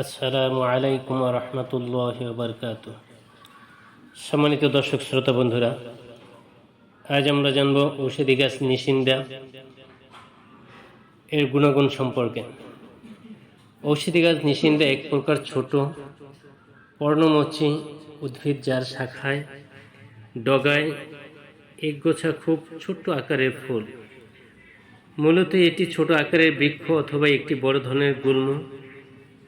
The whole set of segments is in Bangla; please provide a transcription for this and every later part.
আসসালামু আলাইকুম রহমতুল্লাহ বরকাত সম্মানিত দর্শক, শ্রোতা বন্ধুরা, আজ আমরা জানব ঔষধি গাছ নিশিন্দা এর গুণাগুণ সম্পর্কে। ঔষধি গাছ নিশিন্দা এক প্রকার ছোট পর্ণমোচী উদ্ভিদ যার শাখায় ডগায় একগোছা খুব ছোট্ট আকারের ফুল। মূলত এটি ছোট আকারের বৃক্ষ অথবা একটি বড় ধরনের গুল্ম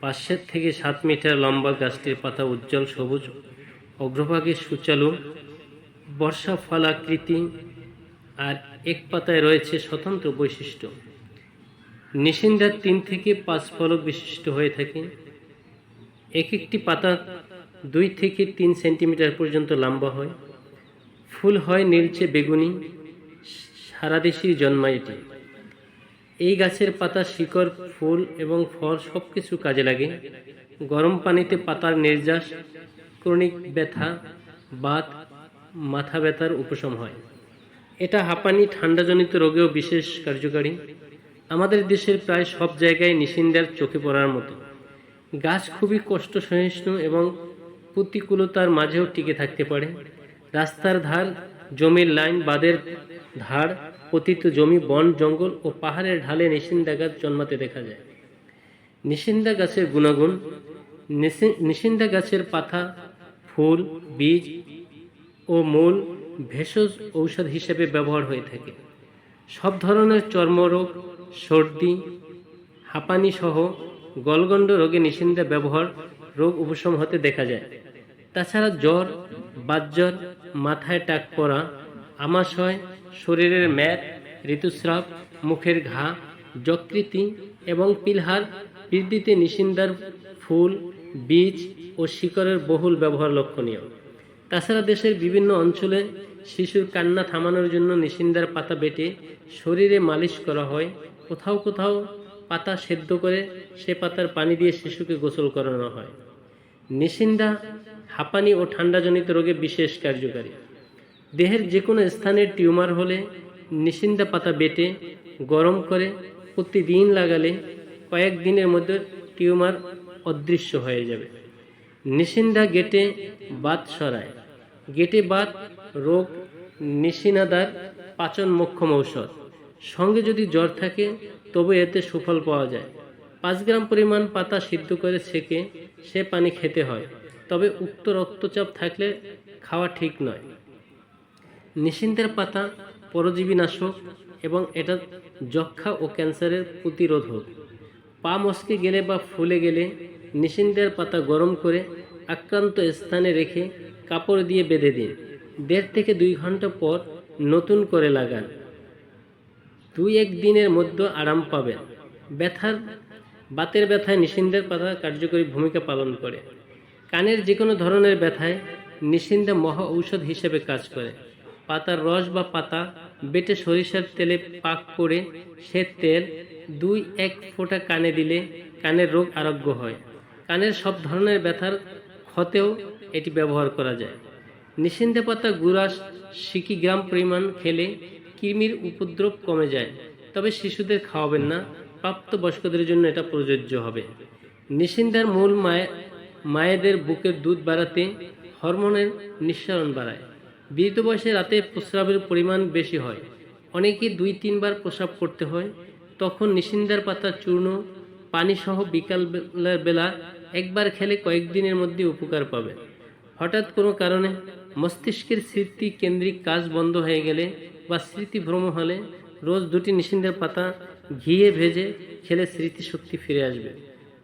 পাঁচশো থেকে সাত মিটার লম্বা গাছটির পাতা উজ্জ্বল, সবুজ অগ্রভাগে সুচালু বর্ষা ফলাকৃতি আর এক পাতায় রয়েছে স্বতন্ত্র বৈশিষ্ট্য। নিশিন্দার তিন থেকে পাঁচ ফলক বিশিষ্ট হয়ে থাকে। এক একটি পাতা দুই থেকে তিন সেন্টিমিটার পর্যন্ত লম্বা হয়। ফুল হয় নীলচে বেগুনি সারা দেশেই জন্মায় এটি এই গাছের পাতা শিকড়, ফুল এবং ফল সব কিছু কাজে লাগে। গরম পানিতে পাতার নির্যাস, ক্রনিক ব্যথা, বাত, মাথা ব্যথার উপশম হয়। এটা হাঁপানি, ঠান্ডাজনিত রোগেও বিশেষ কার্যকারী। আমাদের দেশের প্রায় সব জায়গায় নিশিন্দার চোখে পড়ার মতো। গাছ খুবই কষ্ট সহিষ্ণু এবং প্রতিকূলতার মাঝেও টিকে থাকতে পারে। রাস্তার ধার, জমির লাইন বাদের ধার পতিত জমি, বন, জঙ্গল ও পাহাড়ের ঢালে নিশিন্দা গাছ জন্মাতে দেখা যায়। নিশিন্দা গাছের গুণাগুণ, নিশি- নিশিন্দা গাছের পাতা, ফুল, বীজ ও মূল ভেষজ ঔষধ হিসেবে ব্যবহার হয়ে থাকে। সব ধরনের চর্মরোগ, সর্দি, হাঁপানি সহ গলগণ্ড রোগে নিশিন্দা ব্যবহার রোগ উপশম হতে দেখা যায়। তাছাড়া জ্বর বাতজ্বর মাথায় টাক পড়া, আমাশয় শরীরের ম্যাদ, ঋতুস্রাব, মুখের ঘা, যকৃতি এবং পিলহার বৃদ্ধিতে নিশিন্দার ফুল, বীজ ও শিকড়ের বহুল ব্যবহার লক্ষণীয়। তাছাড়া দেশের বিভিন্ন অঞ্চলে শিশুর কান্না থামানোর জন্য নিশিন্দার পাতা বেটে শরীরে মালিশ করা হয়। কোথাও কোথাও পাতা সেদ্ধ করে সে পাতার পানি দিয়ে শিশুকে গোসল করানো হয়। নিশিন্দা হাঁপানি ও ঠান্ডাজনিত রোগে বিশেষ কার্যকারী। দেহের যে কোনো স্থানে টিউমার হলে নিশিন্দা পাতা বেটে, গরম করে প্রতিদিন লাগালে কয়েক দিনের মধ্যে টিউমার অদৃশ্য হয়ে যাবে। নিশিন্দা গেটে বাত সরায়। গেটে বাত, রোগ, নিশিনাদার পাচন মোক্ষম ঔষধ। সঙ্গে যদি জ্বর থাকে, তবে এতে সুফল পাওয়া যায়। পাঁচ গ্রাম পরিমাণ পাতা সিদ্ধ করে ছেঁকে সে পানি খেতে হয়। তবে উক্ত রক্তচাপ থাকলে খাওয়া ঠিক নয়। নিশিন্দের পাতা, পরজীবী নাশক এবং এটা যক্ষা ও ক্যান্সারের প্রতিরোধক। পা মস্কে গেলে বা ফুলে গেলে নিশিন্দের পাতা গরম করে আক্রান্ত স্থানে রেখে কাপড় দিয়ে বেঁধে দিন। দেড় থেকে দুই ঘণ্টা পর নতুন করে লাগান। দুই এক দিনের মধ্যে আরাম পাবেন। ব্যথার, বাতের ব্যথায় নিশিন্দের পাতা কার্যকরী ভূমিকা পালন করে। কানের যে কোনো ধরনের ব্যথায় নিশিন্দা মহা ঔষধ হিসেবে কাজ করে। পাতার রস বা পাতা বেটে সরিষার তেলে পাক করে সে তেল দুই এক ফোঁটা কানে দিলে কানের রোগ আরোগ্য হয়। কানের সব ধরনের ব্যথার ক্ষতেও এটি ব্যবহার করা যায়। নিশিন্দে পাতা গুড়াস সিকি গ্রাম পরিমাণ খেলে কৃমির উপদ্রব কমে যায়, তবে শিশুদের খাওয়াবেন না, প্রাপ্তবয়স্কদের জন্য এটা প্রযোজ্য হবে। নিশিন্দার মূল মায়ে মায়েদের বুকের দুধ বাড়াতে হরমোনের নিঃসরণ বাড়ায়। বৃদ্ধ বয়সে রাতে প্রস্রাবের পরিমাণ বেশি হয়। অনেকে দুই, তিনবার প্রস্রাব করতে হয়। তখন নিশিন্দার পাতা চূর্ণ, পানিসহ বিকাল বেলা- একবার খেলে কয়েকদিনের মধ্যে উপকার পাবে। হঠাৎ কোনো কারণে মস্তিষ্কের স্মৃতি কেন্দ্রিক কাজ বন্ধ হয়ে গেলে বা স্মৃতিভ্রম হলে রোজ দুটি নিশিন্দের পাতা ঘিয়ে ভেজে খেলে স্মৃতিশক্তি ফিরে আসবে।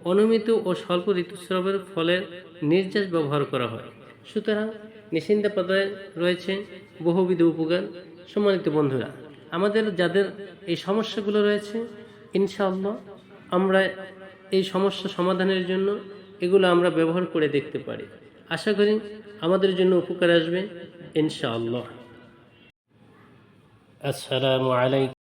অনিয়মিত ও স্বল্প ঋতুস্রাবের ফলে নির্যাস ব্যবহার করা হয়। সুতরাং নিশিন্দা পাতায় রয়েছে বহুবিধ উপকার সম্মানিত বন্ধুরা। আমাদের যাদের এই সমস্যাগুলো রয়েছে, ইনশাআল্লাহ আমরা এই সমস্যা সমাধানের জন্য এগুলো আমরা ব্যবহার করে দেখতে পারি। আশা করি আমাদের জন্য উপকার আসবে, ইনশাআল্লাহ। আসসালামু আলাইকুম।